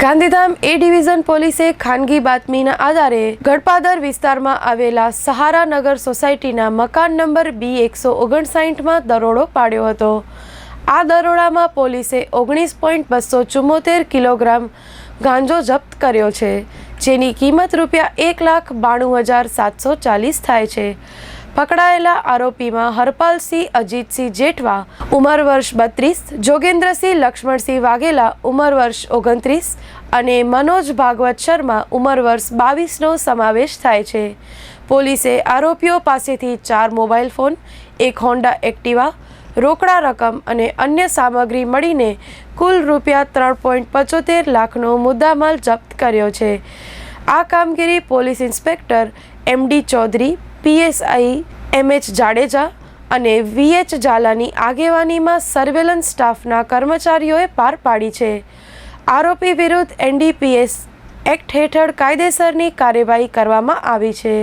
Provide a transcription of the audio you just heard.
ગાંધીધામ એ division પોલીસે ખાનગી બાતમીના આધારે ગડપાદર વિસ્તારમાં આવેલા સહારાનગર સોસાયટીના મકાન નંબર બી એકસો ઓગણસાઠમાં દરોડો પાડ્યો હતો. આ દરોડામાં પોલીસે ઓગણીસ પોઈન્ટ બસો ચુમ્મોતેર કિલોગ્રામ ગાંજો જપ્ત કર્યો છે, જેની કિંમત રૂપિયા એક લાખ બાણું હજાર સાતસો ચાલીસ થાય છે. પકડાયેલા આરોપીમાં હરપાલસિંહ, અજીતસિંહ જેઠવા, ઉંમર વર્ષ બત્રીસ, જોગેન્દ્રસિંહ લક્ષ્મણસિંહ વાઘેલા, ઉંમર વર્ષ ઓગણત્રીસ અને મનોજ ભાગવત શર્મા, ઉંમર વર્ષ બાવીસનો સમાવેશ થાય છે. પોલીસે આરોપીઓ પાસેથી ચાર મોબાઈલ ફોન, એક હોન્ડા એક્ટિવા, રોકડા રકમ અને અન્ય સામગ્રી મળીને કુલ રૂપિયા ત્રણ પોઈન્ટ પચોતેર લાખનો મુદ્દામાલ જપ્ત કર્યો છે. આ કામગીરી police inspector MD Chaudhary PSI M H Jadeja અને વીએચ ઝાલાની આગેવાનીમાં સર્વેલન્સ સ્ટાફના કર્મચારીઓએ પાર પાડી છે. આરોપી વિરુદ્ધ એનડીપીએસ એક્ટ હેઠળ કાયદેસરની કાર્યવાહી કરવામાં આવી છે.